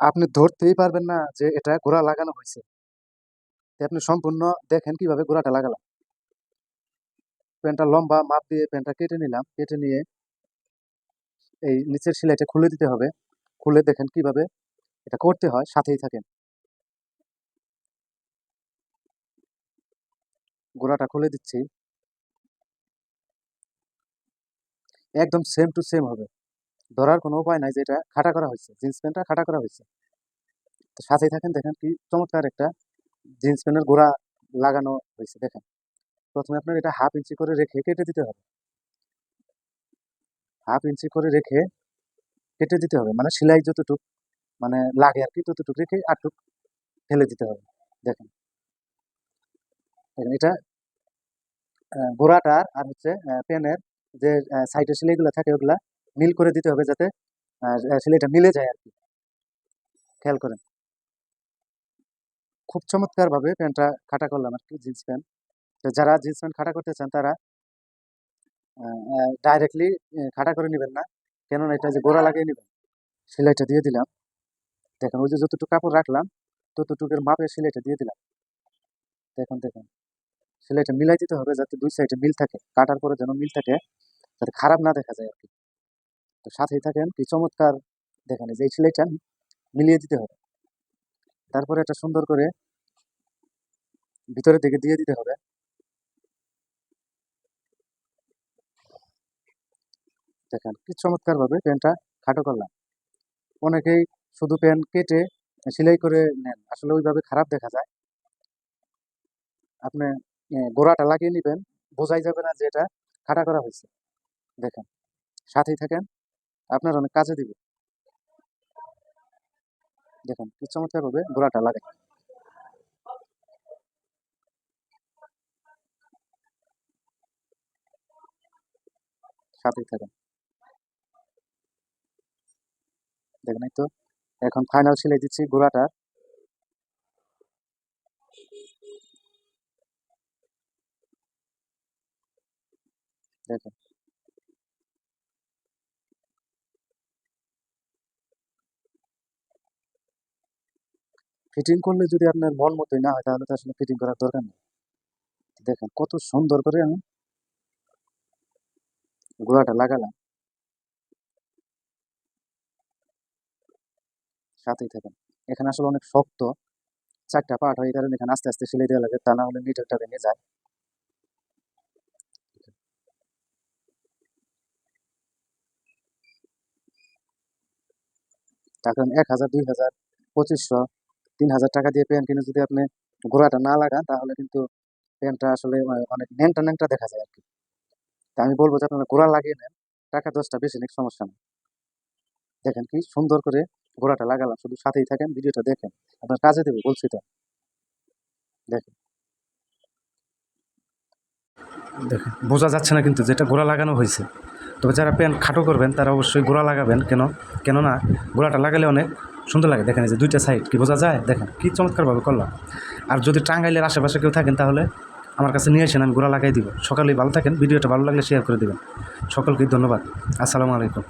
আপনি ধরতেই পারবেন না যে এটা গোড়া লাগানো হয়েছে। আপনি সম্পূর্ণ দেখেন কীভাবে গোড়াটা লাগালাম। প্যান্টটা লম্বা মাপ দিয়ে প্যান্টটা কেটে নিলাম। কেটে নিয়ে এই নিচের সেলাইটা খুলে দিতে হবে। খুলে দেখেন কীভাবে এটা করতে হয়, সাথেই থাকেন। গোড়াটা খুলে দিচ্ছি। একদম সেম টু সেম হবে। ধরার কোনো উপায় নাই যে এটা খাটা করা হয়েছে, জিন্স প্যান্টটা খাটা করা হয়েছে। সাথেই থাকেন, দেখেন কি চমৎকার একটা জিন্স প্যান্টের গোড়া লাগানো হয়েছে, দেখেন। প্রথমে আপনার এটা হাফ ইঞ্চি করে রেখে কেটে দিতে হবে। হাফ ইঞ্চি করে রেখে কেটে দিতে হবে মানে সেলাই যতটুক মানে লাগে আর কি ততটুক রেখে আটটুক ফেলে দিতে হবে, দেখেন। দেখেন এটা গোড়াটার আর হচ্ছে পেনের যে সাইডের সেলাইগুলো থাকে ওগুলা মিল করে দিতে হবে যাতে সেলাইটা মিলে যায় আর কি খেয়াল করেন। খুব চমৎকার ভাবে প্যান্টটা খাটা করলাম আর কি জিন্স প্যান্ট। তো যারা জিন্স প্যান্ট খাটা করতে চান তারা ডাইরেক্টলি খাটা করে নেবেন না। কেননা এটা যে গোড়া লাগিয়ে নেবেন, সেলাইটা দিয়ে দিলাম। দেখেন, ওই যে যতটুকু কাপড় রাখলাম, ততটুকুর মাপে সেলাইটা দিয়ে দিলাম। দেখুন দেখুন। সেলাইটা মিলাই দিতে হবে যাতে দুই সাইডে মিল থাকে, কাটার পরে যেন মিল থাকে, যাতে খারাপ না দেখা যায় আর কি তো সাথেই থাকেন। কি চমৎকার। দেখেন যে এই সেলাইটা মিলিয়ে দিতে হবে। তারপরে এটা সুন্দর করে ভিতরের দিকে দিয়ে দিতে হবে। দেখেন কি চমৎকার ভাবে প্যান্টটা খাটো করলাম। অনেকেই শুধু প্যান্ট কেটে সেলাই করে নেন। আসলে ওইভাবে খারাপ দেখা যায়। আপনি গোড়াটা লাগিয়ে নেবেন। বোঝাই যাবে না যে এটা খাটা করা হয়েছে। দেখেন, সাথেই থাকেন। আপনার অনেক কাজে দিবে। দেখুন কি চমৎকার ভাবে গোড়াটা লাগে দেখেন তো, এখন ফাইনাল সেলাই দিচ্ছি গোড়াটা। দেখেন। ফিটিং করলে যদি আপনার মন মতোই না হয়, তাহলে তো আসলে ফিটিং করার দরকার নেই। দেখেন কত সুন্দর করে আমি গোড়াটা লাগালাম। সাথেই থাকেন। এখানে আসলে অনেক শক্ত চারটা পার্ট হয় কারণে এখানে আস্তে আস্তে সেলাই দেওয়া লাগে, তা না হলে মিটারটা ভেঙে যায়। তখন এক হাজার, দুই হাজার, পঁচিশশো তিন হাজার টাকা দিয়ে প্যান্ট কিনে যদি আপনি গোড়াটা না লাগান, তাহলে কিন্তু প্যান্টটা আসলে অনেক ন্যাংটা ন্যাংটা দেখা যায় আর কি তা আমি বলব যে আপনারা গোড়া লাগিয়ে নেন, টাকা দশটা বেশি নেই সমস্যা নেই। দেখেন কি সুন্দর করে গোড়াটা লাগালাম, শুধু সাথেই থাকেন, ভিডিওটা দেখেন। আপনার কাজে দেবে, বলছি তো। দেখেন। দেখেন, বোঝা যাচ্ছে না কিন্তু যেটা গোড়া লাগানো হয়েছে। তবে যারা প্যান্ট খাটো করবেন, তারা অবশ্যই গোড়া লাগাবেন। কেন? কেননা গোড়াটা লাগালে অনেক সুন্দর লাগে, দেখেন যে দুইটা সাইড কি বোঝা যায়? দেখেন, কি চমৎকারভাবে করলাম। আর যদি টাঙ্গাইলের আশেপাশে কেউ থাকেন তাহলে আমার কাছে নিয়ে আসেন, আমি গোড়া লাগাই দিব। সকালেই ভালো থাকেন, ভিডিওটা ভালো লাগলে শেয়ার করে দেবেন। সকলকে ধন্যবাদ। আসসালামু আলাইকুম।